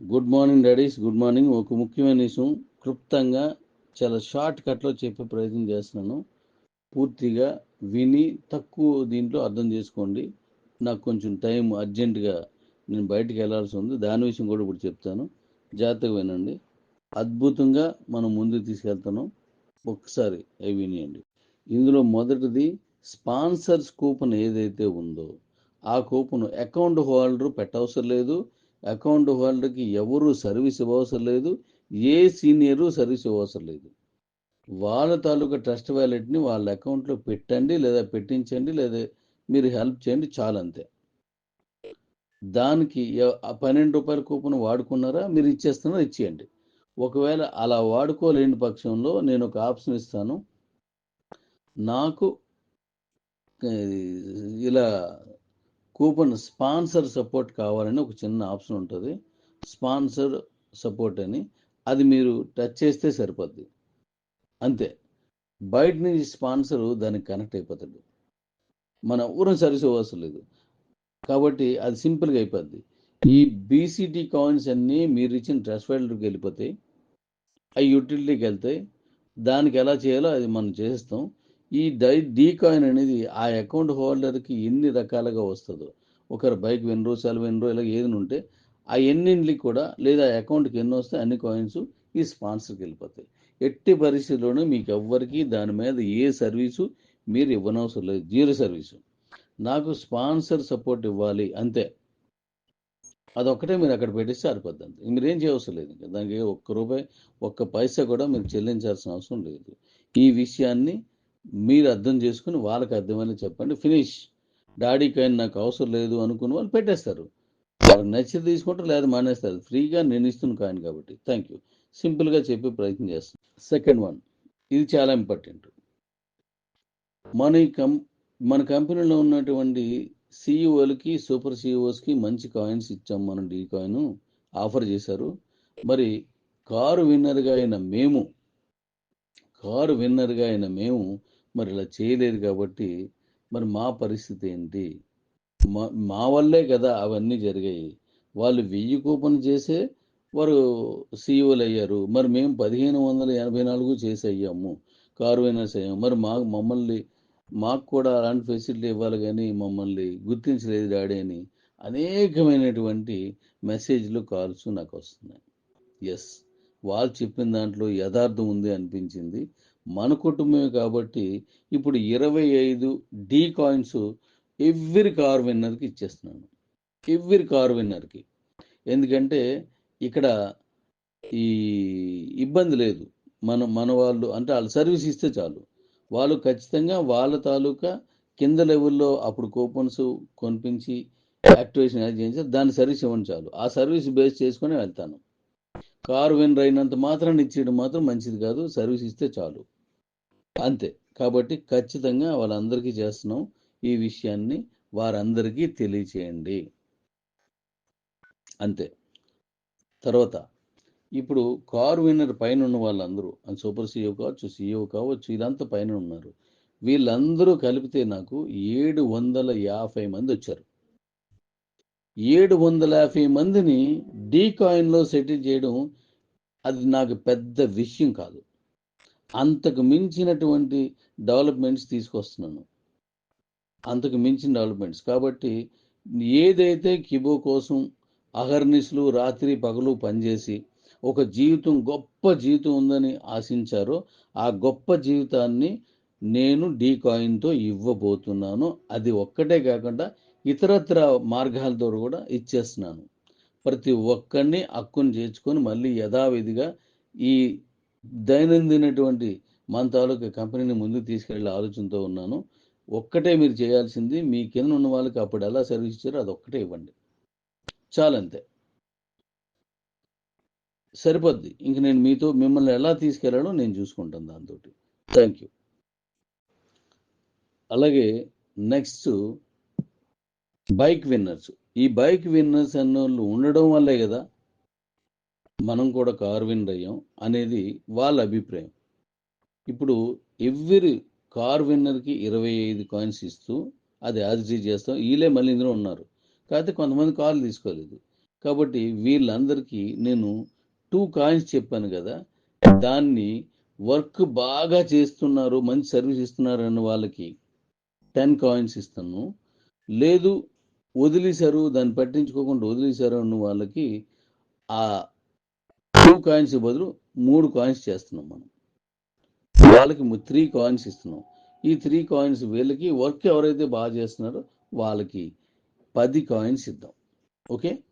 Good morning daddies good morning ఒక ముఖ్యమైన విషయం. క్లుప్తంగా చాలా షార్ట్ కట్లో చెప్పే ప్రయత్నం చేస్తున్నాను. పూర్తిగా విని తక్కువ దీంట్లో అర్థం చేసుకోండి. నాకు కొంచెం టైం అర్జెంటుగా నేను బయటికి వెళ్ళాల్సి ఉంది. దాని విషయం కూడా ఇప్పుడు చెప్తాను. జాగ్రత్తగా వినండి. అద్భుతంగా మనం ముందుకు తీసుకెళ్తున్నాం. ఒకసారి అవి వినియండి. ఇందులో మొదటిది స్పాన్సర్స్ కూపన్ ఏదైతే ఉందో ఆ కూపన్ అకౌంట్ హోల్డర్ పెట్టవసరం లేదు. అకౌంట్ హోల్డర్కి ఎవరు సర్వీస్ ఇవ్వవసరం లేదు ఏ సీనియరు సర్వీస్ ఇవ్వవసరం లేదు. వాళ్ళ తాలూకా ట్రస్ట్ వ్యాలెట్ని వాళ్ళ అకౌంట్లో పెట్టండి లేదా పెట్టించండి లేదా మీరు హెల్ప్ చేయండి చాలంతే అంతే. దానికి పన్నెండు రూపాయల కూపన్ వాడుకున్నారా? మీరు ఇచ్చేస్తున్నారా ఇచ్చేయండి. ఒకవేళ అలా వాడుకోలేని పక్షంలో నేను ఒక ఆప్షన్ ఇస్తాను. నాకు ఇలా కూపన్ స్పాన్సర్ సపోర్ట్ కావాలని ఒక చిన్న ఆప్షన్ ఉంటుంది. స్పాన్సర్ సపోర్ట్ అని. అది మీరు టచ్ చేస్తే సరిపోద్ది. అంతే. బయట నుంచి స్పాన్సర్ దానికి కనెక్ట్ అయిపోతాడు. మన ఊరం సర్వీస్ లేదు. కాబట్టి అది సింపుల్గా అయిపోద్ది. ఈ బీసీటీ కాయిన్స్ అన్నీ మీరు ఇచ్చిన ట్రస్ట్ ఫైల్కి వెళ్ళిపోతాయి. అవి యూటిలిటీకి వెళ్తాయి. దానికి ఎలా చేయాలో అది మనం చేస్తాం ఈ డై డీ కాయిన్ అనేది ఆ అకౌంట్ హోల్డర్కి ఎన్ని రకాలుగా వస్తుందో. ఒకరు బైక్ వినరు సెల్ వినరు ఇలా ఏదైనా ఉంటే ఆ ఎన్నింటికి కూడా లేదా అకౌంట్కి ఎన్ని వస్తే అన్ని కాయిన్స్ ఈ స్పాన్సర్కి వెళ్ళిపోతాయి. ఎట్టి పరిస్థితుల్లోనూ మీకు ఎవ్వరికి దాని మీద ఏ సర్వీసు మీరు ఇవ్వనవసరం లేదు. Zero service. నాకు స్పాన్సర్ సపోర్ట్ ఇవ్వాలి అంతే. అదొక్కటే మీరు అక్కడ పెట్టిస్తే సరిపోద్ది అంతే. మీరు ఏం చేయవసరం లేదు ఇంకా. దానికి ఒక్క రూపాయి ఒక్క పైసా కూడా మీరు చెల్లించాల్సిన అవసరం లేదు. ఈ విషయాన్ని మీరు అర్థం చేసుకుని వాళ్ళకి అర్థమని చెప్పండి. ఫినిష్. డాడీ కాయిన్ నాకు అవసరం లేదు అనుకుని వాళ్ళు పెట్టేస్తారు. వాళ్ళకి నచ్చి తీసుకుంటారు లేదా మానేస్తారు. ఫ్రీగా నేను ఇస్తున్న కాయిన్ కాబట్టి. Thank you. సింపుల్గా చెప్పే ప్రయత్నం చేస్తాను. Second one. ఇది చాలా ఇంపార్టెంట్. మన ఈ కం మన కంపెనీలో ఉన్నటువంటి సిఇఓలకి సూపర్ సిఇఓస్కి మంచి కాయిన్స్ ఇచ్చాం మనం డీ కాయిన్. ఆఫర్ చేశారు. మరి కారు విన్నర్గా అయిన మేము కారు విన్నర్గా అయిన మేము మరి ఇలా చేయలేదు కాబట్టి మరి మా పరిస్థితి ఏంటి? మా మా వల్లే కదా అవన్నీ జరిగాయి. వాళ్ళు వెయ్యి కూపన్ చేసే వారు సీఈఓలు అయ్యారు. మరి మేము పదిహేను వందల ఎనభై నాలుగు చేసి అయ్యాము. కారు విన్నర్స్ అయ్యాము మరి మా మమ్మల్ని మాకు కూడా అలాంటి ఫెసిలిటీ ఇవ్వాలి కానీ మమ్మల్ని గుర్తించలేదు డాడీ అని అనేకమైనటువంటి మెసేజ్లు కాల్స్ నాకు వస్తున్నాయి. ఎస్ వాళ్ళు చెప్పిన దాంట్లో యథార్థం ఉంది అనిపించింది. మన కుటుంబమే కాబట్టి ఇప్పుడు ఇరవై ఐదు డీ కాయిన్స్ ఎవ్రీ కార్ విన్నర్కి ఇచ్చేస్తున్నాను. ఎవ్రీ కార్ విన్నర్కి. ఎందుకంటే ఇక్కడ ఈ ఇబ్బంది లేదు. మన మన వాళ్ళు అంటే వాళ్ళు సర్వీస్ ఇస్తే చాలు. వాళ్ళు ఖచ్చితంగా వాళ్ళ తాలూకా కింద లెవెల్లో అప్పుడు కూపన్స్ కొనిపించి యాక్టివేషన్ అది చేయించారు దాని సర్వీస్ ఇవ్వండి చాలు. ఆ సర్వీస్ బేస్ చేసుకొని వెళ్తాను. కారు వినర్ అయినంత మాత్రాన్ని ఇచ్చేయడం మాత్రం మంచిది కాదు. సర్వీస్ ఇస్తే చాలు. అంతే. కాబట్టి ఖచ్చితంగా వాళ్ళందరికీ చేస్తున్నాం ఈ విషయాన్ని వారందరికీ తెలియచేయండి. అంతే. తర్వాత ఇప్పుడు కారు విన్నర్ పైన ఉన్న వాళ్ళందరూ సూపర్ సీఈఓ కావచ్చు సీఈఓ కావచ్చు ఇదంతా పైన ఉన్నారు. వీళ్ళందరూ కలిపితే నాకు ఏడు వందల యాభై మంది వచ్చారు. ఏడు వందల యాభై మందిని డీ కాయిన్లో సెటిల్ చేయడం అది నాకు పెద్ద విషయం కాదు. అంతకు మించినటువంటి డెవలప్మెంట్స్ తీసుకొస్తున్నాను. అంతకు మించిన డెవలప్మెంట్స్. కాబట్టి ఏదైతే కిబో కోసం అహర్నిస్లు రాత్రి పగలు పనిచేసి ఒక జీవితం గొప్ప జీవితం ఉందని ఆశించారో ఆ గొప్ప జీవితాన్ని నేను డీ కాయిన్తో ఇవ్వబోతున్నాను. అది ఒక్కటే కాకుండా ఇతరత్ర మార్గాలతో కూడా ఇచ్చేస్తున్నాను. ప్రతి ఒక్కరిని హక్కును చేర్చుకొని మళ్ళీ యథావిధిగా ఈ దైనందినటువంటి మన తాలూకా కంపెనీని ముందుకు తీసుకెళ్ళే ఆలోచనతో ఉన్నాను. ఒక్కటే మీరు చేయాల్సింది మీ కింద ఉన్న వాళ్ళకి అప్పుడు ఎలా సర్వీస్ ఇచ్చారో అది ఒక్కటే ఇవ్వండి. చాలంతే. సరిపోద్ది. ఇంక నేను మీతో మిమ్మల్ని ఎలా తీసుకెళ్ళాలో నేను చూసుకుంటాను దాంతో థ్యాంక్ యూ అలాగే నెక్స్ట్ బైక్ విన్నర్స్. ఈ బైక్ విన్నర్స్ అన్నోళ్ళు ఉండడం వల్లే కదా మనం కూడా కార్ విన్నర్ అయ్యాం అనేది వాళ్ళ అభిప్రాయం. ఇప్పుడు ఎవ్రీ కార్ విన్నర్కి ఇరవై ఐదు కాయిన్స్ ఇస్తూ అది యాజిటీ చేస్తాం వీళ్ళే మళ్ళీ ఇందులో ఉన్నారు. కాకపోతే కొంతమంది కార్లు తీసుకోలేదు. కాబట్టి వీళ్ళందరికీ నేను టూ కాయిన్స్ చెప్పాను కదా దాన్ని వర్క్ బాగా చేస్తున్నారు మంచి సర్వీస్ ఇస్తున్నారు అన్న వాళ్ళకి టెన్ కాయిన్స్ ఇస్తాను. లేదు వదిలేశారు దాన్ని పట్టించుకోకుండా వదిలేశారు అన్న వాళ్ళకి ఆ టూ కాయిన్స్ బదులు మూడు కాయిన్స్ చేస్తున్నాం మనం. వాళ్ళకి త్రీ కాయిన్స్ ఇస్తున్నాం. ఈ త్రీ కాయిన్స్ వీళ్ళకి వర్క్ ఎవరైతే బాగా చేస్తున్నారో వాళ్ళకి పది కాయిన్స్ ఇద్దాం. ఓకే?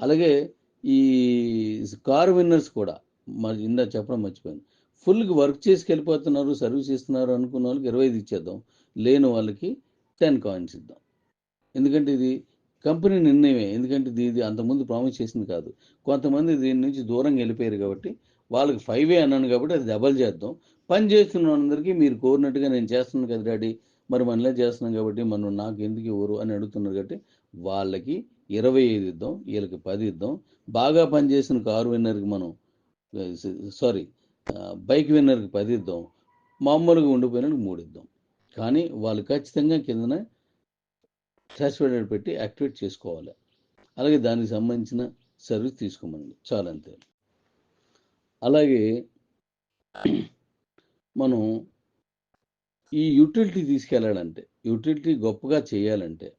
అలాగే ఈ కార్ విన్నర్స్ కూడా మరి ఇందా చెప్పడం మర్చిపోయింది ఫుల్గా వర్క్ చేసి వెళ్ళిపోతున్నారు సర్వీస్ ఇస్తున్నారు అనుకున్న వాళ్ళకి ఇరవై ఐదు ఇచ్చేద్దాం. లేని వాళ్ళకి టెన్ కాయిన్స్ ఇద్దాం. ఎందుకంటే ఇది కంపెనీ నిర్ణయమే. ఎందుకంటే ఇది ఇది అంతకుముందు ప్రామిస్ చేసింది కాదు. కొంతమంది దీని నుంచి దూరంగా వెళ్ళిపోయారు కాబట్టి వాళ్ళకి ఫైవ్ ఏ అన్నాను కాబట్టి అది డబల్ చేద్దాం. పని చేస్తున్న వాళ్ళందరికీ మీరు కోరినట్టుగా నేను చేస్తున్నాను కదా డాడీ. మరి మనలే చేస్తున్నాం కాబట్టి మనం నాకు ఎందుకు ఇవ్వరు అని అడుగుతున్నారు కాబట్టి వాళ్ళకి ఇరవై ఐదు ఇద్దాం వీళ్ళకి పది ఇద్దాం. బాగా పనిచేసిన కారు విన్నర్కి మనం సారీ బైక్ విన్నర్కి పది ఇద్దాం. మామూలుగా ఉండిపోయినకి మూడు ఇద్దాం. కానీ వాళ్ళు ఖచ్చితంగా కిందన సాటిస్ఫైడ్ పెట్టి యాక్టివేట్ చేసుకోవాలి. అలాగే దానికి సంబంధించిన సర్వీస్ తీసుకోమండి. చాలా అంతే. అలాగే మనం ఈ యూటిలిటీ తీసుకెళ్ళాలంటే యూటిలిటీ గొప్పగా చేయాలంటే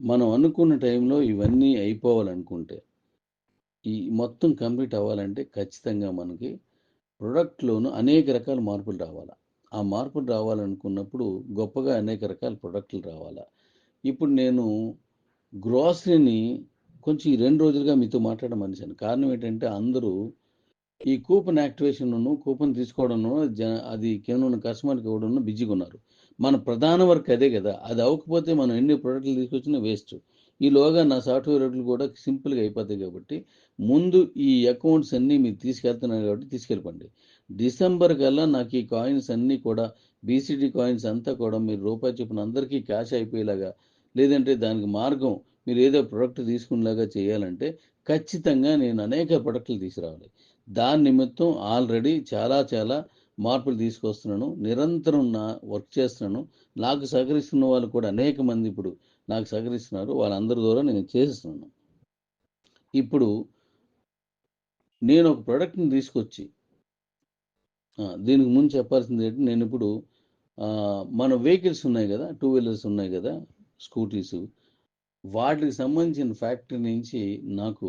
మనం అనుకున్న టైంలో ఇవన్నీ అయిపోవాలనుకుంటే ఈ మొత్తం కంప్లీట్ అవ్వాలంటే ఖచ్చితంగా మనకి ప్రొడక్ట్లోనూ అనేక రకాల మార్పులు రావాలి. ఆ మార్పులు రావాలనుకున్నప్పుడు గొప్పగా అనేక రకాల ప్రొడక్ట్లు రావాలా. ఇప్పుడు నేను గ్రోసరీని కొంచెం ఈ రెండు రోజులుగా మీతో మాట్లాడడం మనిషాను. కారణం ఏంటంటే అందరూ ఈ కూపన్ యాక్టివేషన్ కూపన్ తీసుకోవడం అది కేవలం కస్టమర్కి ఇవ్వడం బిజీగా ఉన్నారు మన ప్రధాన వర్క్ అదే కదా. అది అవ్వకపోతే మనం ఎన్ని ప్రోడక్ట్లు తీసుకొచ్చినా వేస్ట్. ఈలోగా నా సాఫ్ట్వేర్ రేట్లు కూడా సింపుల్గా అయిపోతాయి కాబట్టి ముందు ఈ అకౌంట్స్ అన్నీ మీరు తీసుకెళ్తున్నారు కాబట్టి తీసుకెళ్ళిపోండి. డిసెంబర్ కల్లా నాకు ఈ కాయిన్స్ అన్నీ కూడా బీసీడీ కాయిన్స్ అంతా కూడా మీరు రూపాయి చొప్పున అందరికీ క్యాష్ అయిపోయేలాగా లేదంటే దానికి మార్గం మీరు ఏదో ప్రొడక్ట్ తీసుకునేలాగా చేయాలంటే ఖచ్చితంగా నేను అనేక ప్రొడక్ట్లు తీసుకురావాలి. దాని నిమిత్తం ఆల్రెడీ చాలా చాలా మార్పులు తీసుకొస్తున్నాను. నిరంతరం నా వర్క్ చేస్తున్నాను. నాకు సహకరిస్తున్న వాళ్ళు కూడా అనేక మంది ఇప్పుడు నాకు సహకరిస్తున్నారు. వాళ్ళందరి ద్వారా నేను చేస్తున్నాను. ఇప్పుడు నేను ఒక ప్రోడక్ట్ని తీసుకొచ్చి దీనికి ముందు చెప్పాల్సింది ఏంటి? నేను ఇప్పుడు మన వెహికల్స్ ఉన్నాయి కదా టూ వీలర్స్ ఉన్నాయి కదా స్కూటీస్. వాటికి సంబంధించిన ఫ్యాక్టరీ నుంచి నాకు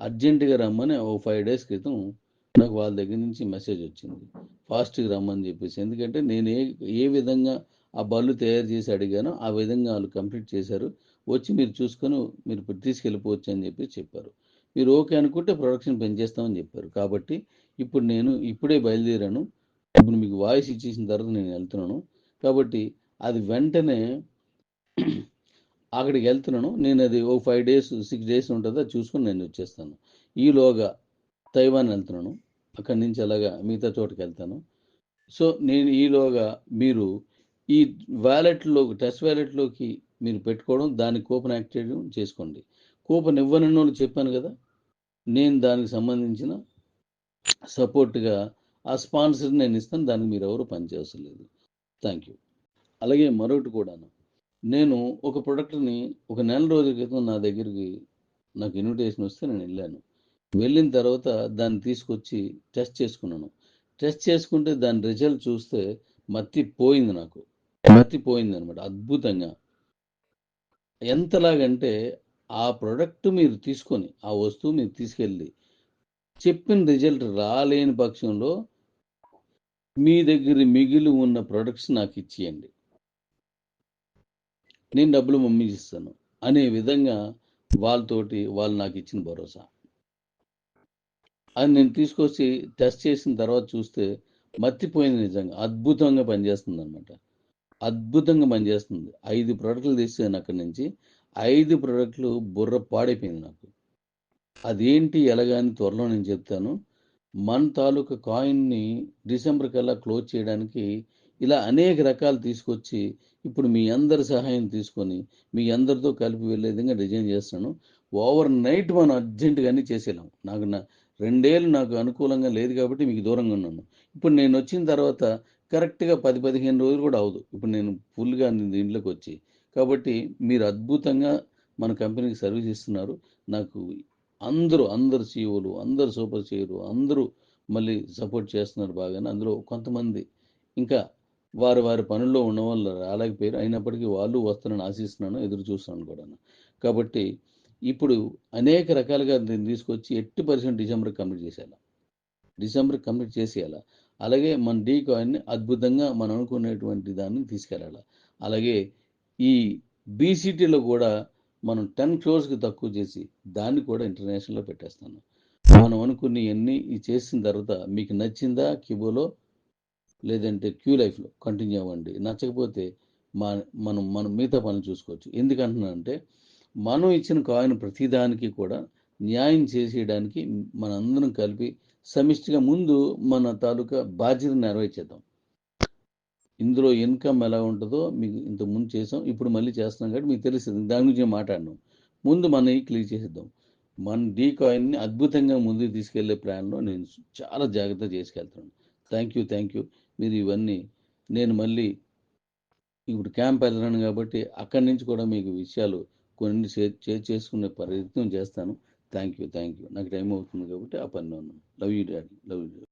అర్జెంటుగా రమ్మని ఓ ఫైవ్ డేస్ క్రితం నాకు వాళ్ళ దగ్గర నుంచి మెసేజ్ వచ్చింది. ఫాస్ట్గా రమ్మని చెప్పేసి. ఎందుకంటే నేను ఏ ఏ విధంగా ఆ బళ్ళు తయారు చేసి అడిగానో ఆ విధంగా వాళ్ళు కంప్లీట్ చేశారు. వచ్చి మీరు చూసుకొని మీరు తీసుకెళ్ళిపోవచ్చు అని చెప్పి చెప్పారు. మీరు ఓకే అనుకుంటే ప్రొడక్షన్ పెంచేస్తామని చెప్పారు. కాబట్టి ఇప్పుడు నేను ఇప్పుడే బయలుదేరాను. ఇప్పుడు మీకు వాయిస్ ఇచ్చేసిన తర్వాత నేను వెళ్తున్నాను. కాబట్టి అది వెంటనే అక్కడికి వెళ్తున్నాను. నేను అది ఓ ఫైవ్ డేస్ సిక్స్ డేస్ ఉంటుందో చూసుకొని నేను వచ్చేస్తాను. ఈలోగా తైవాన్ వెళ్తున్నాను. అక్కడి నుంచి అలాగా మిగతా చోటుకి వెళ్తాను. సో నేను ఈలోగా మీరు ఈ వ్యాలెట్లో టెస్ట్ వ్యాలెట్లోకి మీరు పెట్టుకోవడం దాని కూపన్ యాక్టివేట్ చేసుకోండి. కూపన్ ఇవ్వనని వాళ్ళు చెప్పాను కదా నేను దానికి సంబంధించిన సపోర్ట్గా ఆ స్పాన్సర్ నేను ఇస్తాను. దానికి మీరు ఎవరు పనిచేయవసరం లేదు. Thank you. అలాగే మరొకటి కూడాను. నేను ఒక ప్రొడక్ట్ని ఒక నెల రోజుల క్రితం నా దగ్గరికి నాకు ఇన్విటేషన్ వస్తే నేను వెళ్ళాను. వెళ్ళిన తర్వాత దాన్ని తీసుకొచ్చి టెస్ట్ చేసుకున్నాను. టెస్ట్ చేసుకుంటే దాని రిజల్ట్ చూస్తే మత్తి పోయింది నాకు. మత్తి పోయింది అనమాట అద్భుతంగా. ఎంతలాగంటే ఆ ప్రొడక్ట్ మీరు తీసుకొని ఆ వస్తువు మీరు తీసుకెళ్ళి చెప్పిన రిజల్ట్ రాలేని పక్షంలో మీ దగ్గర మిగిలి ఉన్న ప్రొడక్ట్స్ నాకు ఇచ్చేయండి. నేను డబ్బులు మమ్మీ ఇస్తాను అనే విధంగా వాళ్ళతోటి వాళ్ళు నాకు ఇచ్చిన భరోసా. అది నేను తీసుకొచ్చి టెస్ట్ చేసిన తర్వాత చూస్తే మర్చిపోయింది నిజంగా అద్భుతంగా పనిచేస్తుంది అనమాట అద్భుతంగా పనిచేస్తుంది. ఐదు ప్రోడక్ట్లు తీసాను అక్కడి నుంచి. ఐదు ప్రోడక్ట్లు బుర్ర పాడైపోయింది నాకు. అదేంటి ఎలాగని త్వరలో నేను చెప్తాను. మన తాలూకా కాయిన్ని డిసెంబర్ కల్లా క్లోజ్ చేయడానికి ఇలా అనేక రకాలు తీసుకొచ్చి ఇప్పుడు మీ అందరి సహాయం తీసుకొని మీ అందరితో కలిపి వెళ్ళే విధంగా డిజైన్ చేస్తున్నాను. ఓవర్ నైట్ మనం అర్జెంటుగా అన్నీ చేసేలాం నాకు నా రెండేళ్ళు నాకు అనుకూలంగా లేదు కాబట్టి మీకు దూరంగా ఉన్నాను. ఇప్పుడు నేను వచ్చిన తర్వాత కరెక్ట్గా పది పదిహేను రోజులు కూడా అవదు ఇప్పుడు నేను ఫుల్గా దీంట్లోకి వచ్చి. కాబట్టి మీరు అద్భుతంగా మన కంపెనీకి సర్వీస్ ఇస్తున్నారు. నాకు అందరూ అందరు సీఈఓలు అందరు సూపర్ సీఈఓలు అందరూ మళ్ళీ సపోర్ట్ చేస్తున్నారు బాగానే. అందులో కొంతమంది ఇంకా వారు వారి పనుల్లో ఉన్న వాళ్ళు రాలేకపోయారు. అయినప్పటికీ వాళ్ళు వస్తారని ఆశిస్తున్నాను ఎదురు చూస్తున్నాను కూడా కాబట్టి ఇప్పుడు అనేక రకాలుగా దీన్ని తీసుకొచ్చి ఎట్టి పర్సెంట్ డిసెంబర్ కంప్లీట్ చేసేయాలి? డిసెంబర్ కంప్లీట్ చేసేయాలి? అలాగే మన డీ కాయిన్ని అద్భుతంగా మనం అనుకునేటువంటి దాన్ని తీసుకెళ్ళాలి? అలాగే ఈ బీసీటీలో కూడా మనం టెన్ క్రోర్స్కి తక్కువ చేసి దాన్ని కూడా ఇంటర్నేషనల్లో పెట్టేస్తాను. మనం అనుకుని ఇవన్నీ చేసిన తర్వాత మీకు నచ్చిందా? కిబోలో లేదంటే క్యూ లైఫ్లో కంటిన్యూ అవ్వండి. నచ్చకపోతే మా మనం మనం మిగతా పనులు చూసుకోవచ్చు. ఎందుకంటున్నానంటే మనం ఇచ్చిన కాయిన్ ప్రతిదానికి కూడా న్యాయం చేసేయడానికి మనందరం కలిపి సమిష్టిగా ముందు మన తాలూకా బాధ్యత నెరవేర్చేద్దాం. ఇందులో ఇన్కమ్ ఎలా ఉంటుందో మీకు ఇంత ముందు చేసాం ఇప్పుడు మళ్ళీ చేస్తున్నాం కాబట్టి మీకు తెలుస్తుంది. దాని గురించి మాట్లాడినాం. ముందు మనవి క్లియర్ చేసేద్దాం. మన డీ కాయిన్ని అద్భుతంగా ముందుకు తీసుకెళ్ళే ప్లాన్లో నేను చాలా జాగ్రత్త చేసుకెళ్తున్నాను. థ్యాంక్ యూ థ్యాంక్ యూ మీరు ఇవన్నీ నేను మళ్ళీ ఇప్పుడు క్యాంప్ వెళ్ళాను కాబట్టి అక్కడి నుంచి కూడా మీకు విషయాలు కొన్ని షేర్ చేసుకునే ప్రయత్నం చేస్తాను. థ్యాంక్ యూ థ్యాంక్ యూ నాకు టైం అవుతుంది కాబట్టి ఆ పని ఉన్నాను. Love you daddy love you.